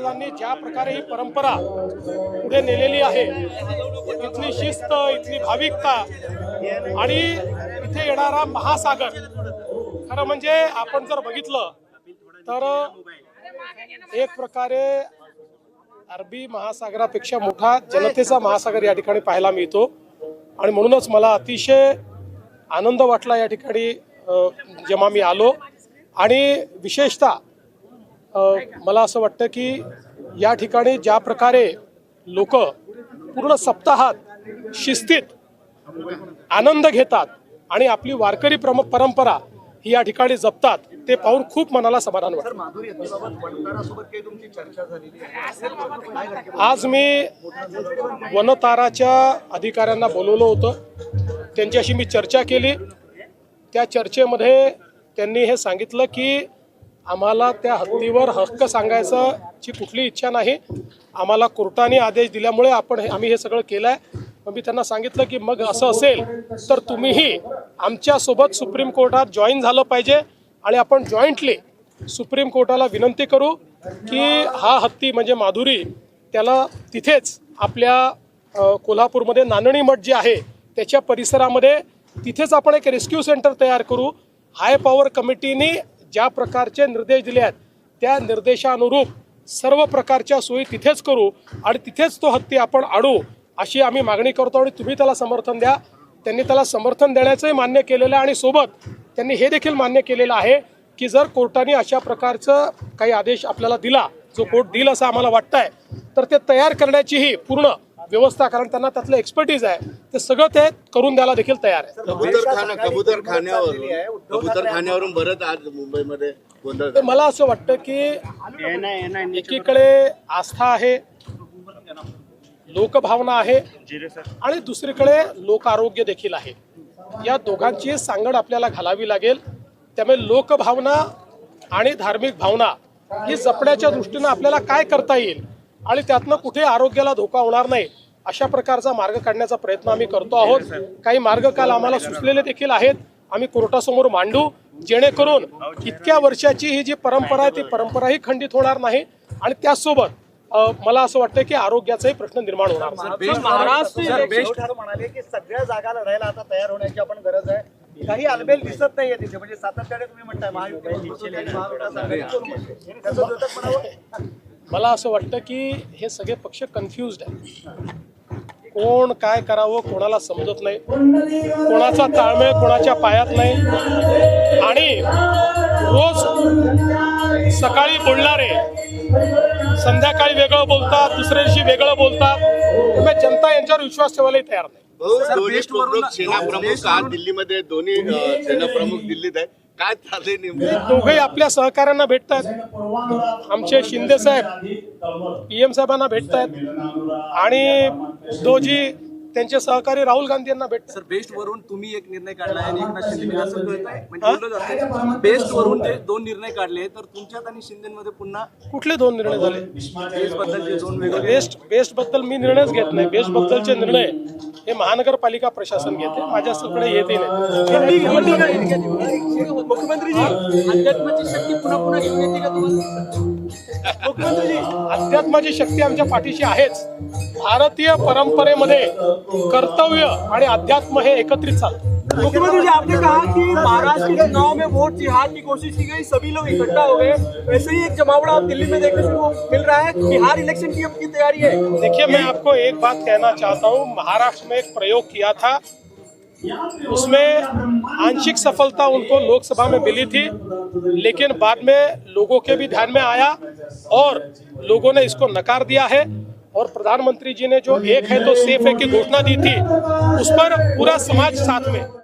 महाराजांनी ज्या प्रकारे ही परंपरा पुढे नेलेली आहे इथली शिस्त इथली भाविकता आणि इथे येणारा महासागर खरं म्हणजे आपण जर बघितलं तर एक प्रकारे अरबी महासागरापेक्षा मोठा जनतेचा महासागर या ठिकाणी पाहायला मिळतो. आणि म्हणूनच मला अतिशय आनंद वाटला या ठिकाणी जेव्हा मी आलो. आणि विशेषतः मला असं वाटतं की या ठिकाणी ज्या प्रकारे लोक पूर्ण सप्ताहात शिस्तीत आनंद घेतात आणि आपली वारकरी प्रम परंपरा ही या ठिकाणी जपतात ते पाहून खूप मनाला समाधान वाटतं. आज मी वनताराच्या अधिकाऱ्यांना बोलवलं होतं. त्यांच्याशी मी चर्चा केली. त्या चर्चेमध्ये त्यांनी हे सांगितलं की आम्हाला त्या हत्तीवर हक्क सांगायचं ची कुठली इच्छा नाही. आम्हाला कोर्टाने आदेश दिल्यामुळे आपण हे आम्ही हे सगळं केलं आहे मग मी त्यांना सांगितलं की मग असं असेल तर तुम्हीही आमच्यासोबत सुप्रीम कोर्टात जॉईन झालं पाहिजे आणि आपण जॉईंटली सुप्रीम कोर्टाला विनंती करू की हा हत्ती म्हणजे माधुरी त्याला तिथेच आपल्या कोल्हापूरमध्ये नांदणी मठ जे आहे त्याच्या परिसरामध्ये तिथेच आपण एक रेस्क्यू सेंटर तयार करू. हाय पॉवर कमिटीने ज्या प्रकारचे निर्देश दिले आहेत त्या निर्देशानुरूप सर्व प्रकारच्या सोयी तिथेच करू आणि तिथेच तो हत्ती आपण आणू अशी आम्ही मागणी करतो आणि तुम्ही त्याला समर्थन द्या. त्यांनी त्याला समर्थन देण्याचंही मान्य केलेलं आहे आणि सोबत त्यांनी हे देखील मान्य केलेलं आहे की जर कोर्टाने अशा प्रकारचं काही आदेश आपल्याला दिला जो कोर्ट देईल असं आम्हाला वाटतंय तर ते तयार करण्याचीही पूर्ण व्यवस्था कारण त्यांना त्यातलं एक्सपर्टीज आहे. ते सगळं ते करून द्यायला देखील तयार आहे. कबूतर खाना कबूतर खाण्यावरून कबूतर खाण्यावरून बरंच आज मुंबईमध्ये गोंधळ तर मला असं वाटतं की एकीकडे आस्था आहे लोकभावना आहे आणि दुसरीकडे लोक आरोग्य देखील आहे. या दोघांची सांगड आपल्याला घालावी लागेल. त्यामुळे लोकभावना आणि धार्मिक भावना ही जपण्याच्या दृष्टीनं आपल्याला काय करता येईल आणि त्यातनं कुठे आरोग्याला धोका होणार नाही अशा प्रकारचा मार्ग काढण्याचा प्रयत्न आम्ही करतो आहोत. काही मार्ग काल आम्हाला सुचलेले देखील आहेत. आम्ही कोर्टासमोर मांडू. जेणेकरून इतक्या वर्षाची ही जी परंपरा आहे ती परंपराही खंडित होणार नाही आणि त्याचसोबत मला असं वाटतं की आरोग्याचाही प्रश्न निर्माण होणार. महाराष्ट्र म्हणाले की सगळ्या जागा लढायला आता तयार होण्याची आपण गरज आहे. काही अलबेल दिसत नाहीये तिथे म्हणजे सातत्याने तुम्ही म्हणताय महायुती मला असं वाटतं की हे सगळे पक्ष कन्फ्युज्ड आहे कोण काय करावं कोणाला समजत नाही. कोणाचा ताळमेळ कोणाच्या पायात नाही. आणि रोज सकाळी बोलणारे संध्याकाळी वेगळं बोलतात दुसऱ्या दिवशी वेगळं बोलतात. त्यामुळे जनता यांच्यावर विश्वास ठेवायलाही तयार नाही. भाऊ, दोन्ही प्रमुख सेना प्रमुख आज दिल्लीमध्ये दोन्ही अं, सेना प्रमुख दिल्लीत आहेत. काय चाललंय नेमकं? दोघेही आपल्या सहकाऱ्यांना भेटतात आमचे शिंदे साहेब पी एम साहेबांना भेटतात आणि उद्धवजी त्यांचे सहकारी राहुल गांधी यांना भेटतात सर बेस्ट वरून तुम्ही एक निर्णय काढला आणि एकनाथ शिंदे असं कळतंय? म्हणजे बेस्ट वरून जे दोन निर्णय काढले तर तुमच्यात आणि शिंदेमध्ये पुन्हा कुठले दोन निर्णय झाले? बेस्ट बद्दलचे दोन वेगळे बेस्ट बेस्टबद्दल मी निर्णयच घेत नाही. बेस्ट बद्दलचे निर्णय हे महानगरपालिका प्रशासन घेते माझ्याकडे येते नाही. मुख्यमंत्रीजी. अध्यात्माची शक्ती पुन्हा पुन्हा घेऊन येते का तुम्हाला? मुख्यमंत्रीजी अध्यात्माची शक्ती आमच्या पाठीशी आहेच. भारतीय परंपरेमध्ये कर्तव्य आणि अध्यात्म हे एकत्रित चालतं. मुख्यमंत्री जी, आपने कहा कि महाराष्ट्र के चुनाव में वोट जिहाद की कोशिश की गई, सभी लोग इकट्ठा हो गए। वैसे ही एक जमावड़ा आप दिल्ली में देखने को मिल रहा है बिहार इलेक्शन की अब की तैयारी है। देखिए, मैं आपको एक बात कहना चाहता हूँ। महाराष्ट्र में एक प्रयोग किया था। उसमें आंशिक सफलता उनको लोकसभा में मिली थी, लेकिन बाद में लोगों के भी ध्यान में आया और लोगों ने इसको नकार दिया है। और प्रधानमंत्री जी ने जो एक है तो सेफ़ है की घोषणा दी थी, उस पर पूरा समाज साथ में।